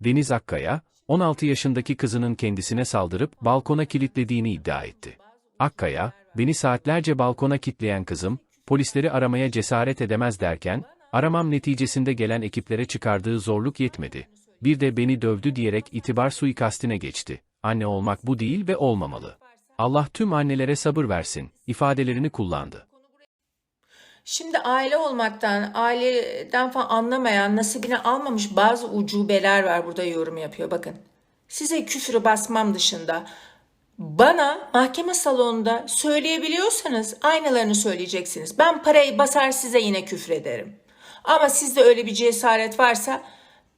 Deniz Akkaya, 16 yaşındaki kızının kendisine saldırıp balkona kilitlediğini iddia etti. Akkaya, beni saatlerce balkona kilitleyen kızım, polisleri aramaya cesaret edemez derken, aramam neticesinde gelen ekiplere çıkardığı zorluk yetmedi. Bir de beni dövdü diyerek itibar suikastine geçti. Anne olmak bu değil ve olmamalı. Allah tüm annelere sabır versin, ifadelerini kullandı. Şimdi aile olmaktan, aileden falan anlamayan, nasibini almamış bazı ucubeler var burada yorum yapıyor. Bakın size küfürü basmam dışında bana mahkeme salonunda söyleyebiliyorsanız aynalarını söyleyeceksiniz. Ben parayı basar size yine küfür ederim. Ama sizde öyle bir cesaret varsa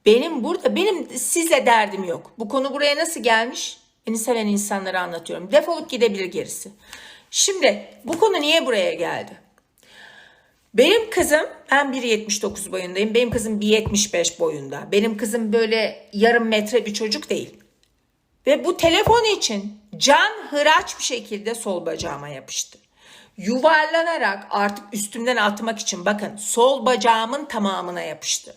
benim burada benim sizle derdim yok. Bu konu buraya nasıl gelmiş? Beni seven insanlara anlatıyorum. Defolup gidebilir gerisi. Şimdi bu konu niye buraya geldi? Benim kızım, ben 1.79 boyundayım. Benim kızım 1.75 boyunda. Benim kızım böyle yarım metre bir çocuk değil. Ve bu telefon için can hıraç bir şekilde sol bacağıma yapıştı. Yuvarlanarak artık üstümden atmak için bakın sol bacağımın tamamına yapıştı.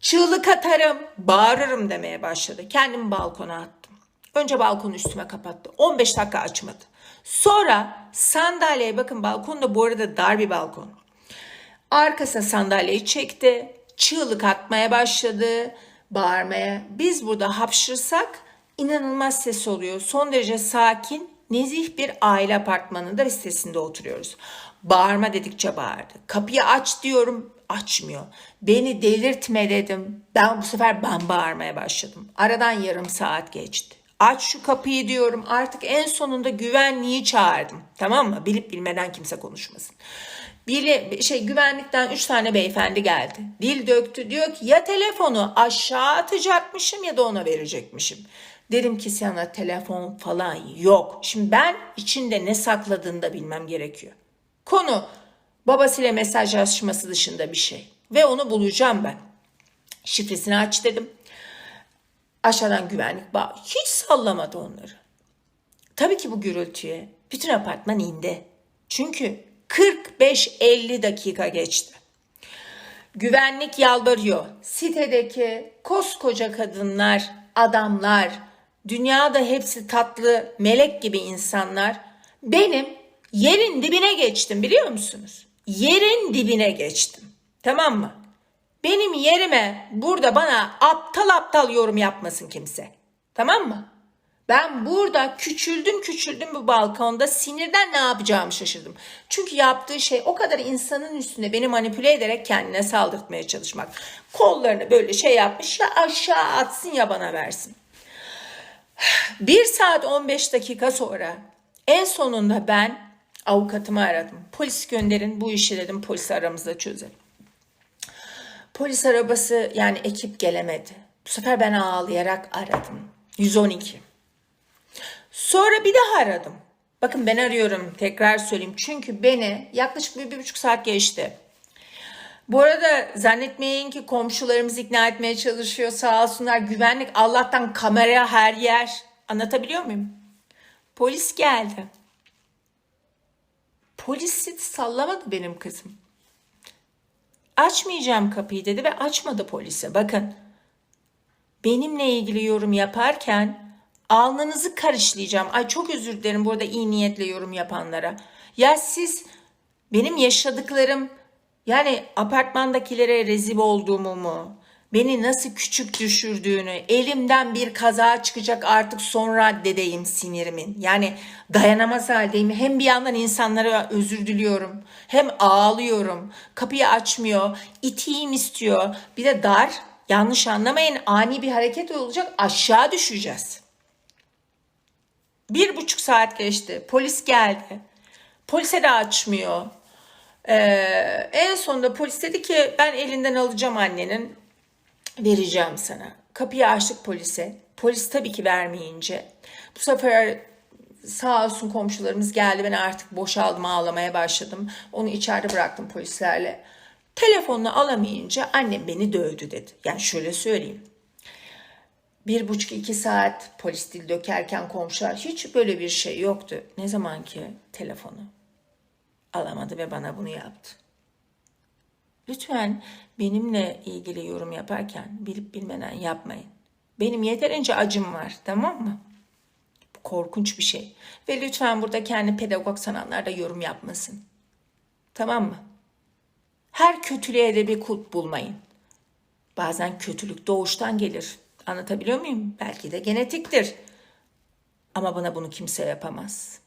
Çığlık atarım, bağırırım demeye başladı. Kendimi balkona attım. Önce balkonu üstüme kapattı. 15 dakika açmadı. Sonra sandalyeye bakın balkon da bu arada dar bir balkon. Arkasına sandalyeyi çekti. Çığlık atmaya başladı. Bağırmaya. Biz burada hapşırsak inanılmaz ses oluyor. Son derece sakin, nezih bir aile apartmanında ve sitesinde oturuyoruz. Bağırma dedikçe bağırdı. Kapıyı aç diyorum, açmıyor. Beni delirtme dedim. Ben bu sefer ben bağırmaya başladım. Aradan yarım saat geçti. Aç şu kapıyı diyorum. Artık en sonunda güvenliği çağırdım. Tamam mı? Bilip bilmeden kimse konuşmasın. Biri, şey güvenlikten üç tane beyefendi geldi. Dil döktü diyor ki ya telefonu aşağı atacakmışım ya da ona verecekmişim. Dedim ki sana telefon falan yok. Şimdi ben içinde ne sakladığını da bilmem gerekiyor. Konu babasıyla mesajlaşması dışında bir şey. Ve onu bulacağım ben. Şifresini aç dedim. Aşağıdan güvenlik bağ. Hiç sallamadı onları. Tabii ki bu gürültüye bütün apartman indi. Çünkü 45-50 dakika geçti. Güvenlik yalvarıyor. Sitedeki koskoca kadınlar, adamlar, dünyada hepsi tatlı, melek gibi insanlar. Benim yerin dibine geçtim biliyor musunuz? Yerin dibine geçtim. Tamam mı? Benim yerime burada bana aptal aptal yorum yapmasın kimse. Tamam mı? Ben burada küçüldüm küçüldüm bu balkonda sinirden ne yapacağımı şaşırdım. Çünkü yaptığı şey o kadar insanın üstünde beni manipüle ederek kendine saldırtmaya çalışmak. Kollarını böyle şey yapmış ya aşağı atsın ya bana versin. Bir saat 15 dakika sonra en sonunda ben avukatımı aradım. Polis gönderin bu işi dedim polis aramızda çözelim. Polis arabası yani ekip gelemedi. Bu sefer ben ağlayarak aradım. 112. Sonra bir daha aradım. Bakın ben arıyorum tekrar söyleyeyim. Çünkü beni yaklaşık bir, bir buçuk saat geçti. Bu arada zannetmeyin ki komşularımız ikna etmeye çalışıyor sağ olsunlar. Güvenlik Allah'tan kamera her yer. Anlatabiliyor muyum? Polis geldi. Polisi sallamadı benim kızım. Açmayacağım kapıyı dedi ve açmadı polise. Bakın benimle ilgili yorum yaparken alnınızı karışlayacağım. Ay çok özür dilerim burada iyi niyetle yorum yapanlara. Ya siz benim yaşadıklarım yani apartmandakilere rezil olduğumu mu? Beni nasıl küçük düşürdüğünü, elimden bir kaza çıkacak artık son raddedeyim sinirimin. Yani dayanamaz haldeyim. Hem bir yandan insanlara özür diliyorum. Hem ağlıyorum. Kapıyı açmıyor. iteyim istiyor. Bir de dar. Yanlış anlamayın ani bir hareket olacak aşağı düşeceğiz. Bir buçuk saat geçti. Polis geldi. Polise de açmıyor. Ee, en sonunda polis dedi ki ben elinden alacağım annenin vereceğim sana. Kapıyı açtık polise. Polis tabii ki vermeyince. Bu sefer sağ olsun komşularımız geldi. Ben artık boşaldım ağlamaya başladım. Onu içeride bıraktım polislerle. Telefonunu alamayınca annem beni dövdü dedi. Yani şöyle söyleyeyim. Bir buçuk iki saat polis dil dökerken komşular hiç böyle bir şey yoktu. Ne zaman ki telefonu alamadı ve bana bunu yaptı. Lütfen benimle ilgili yorum yaparken bilip bilmeden yapmayın. Benim yeterince acım var, tamam mı? Bu korkunç bir şey. Ve lütfen burada kendi pedagog sanatlarda yorum yapmasın. Tamam mı? Her kötülüğe de bir kulp bulmayın. Bazen kötülük doğuştan gelir. Anlatabiliyor muyum? Belki de genetiktir. Ama bana bunu kimse yapamaz.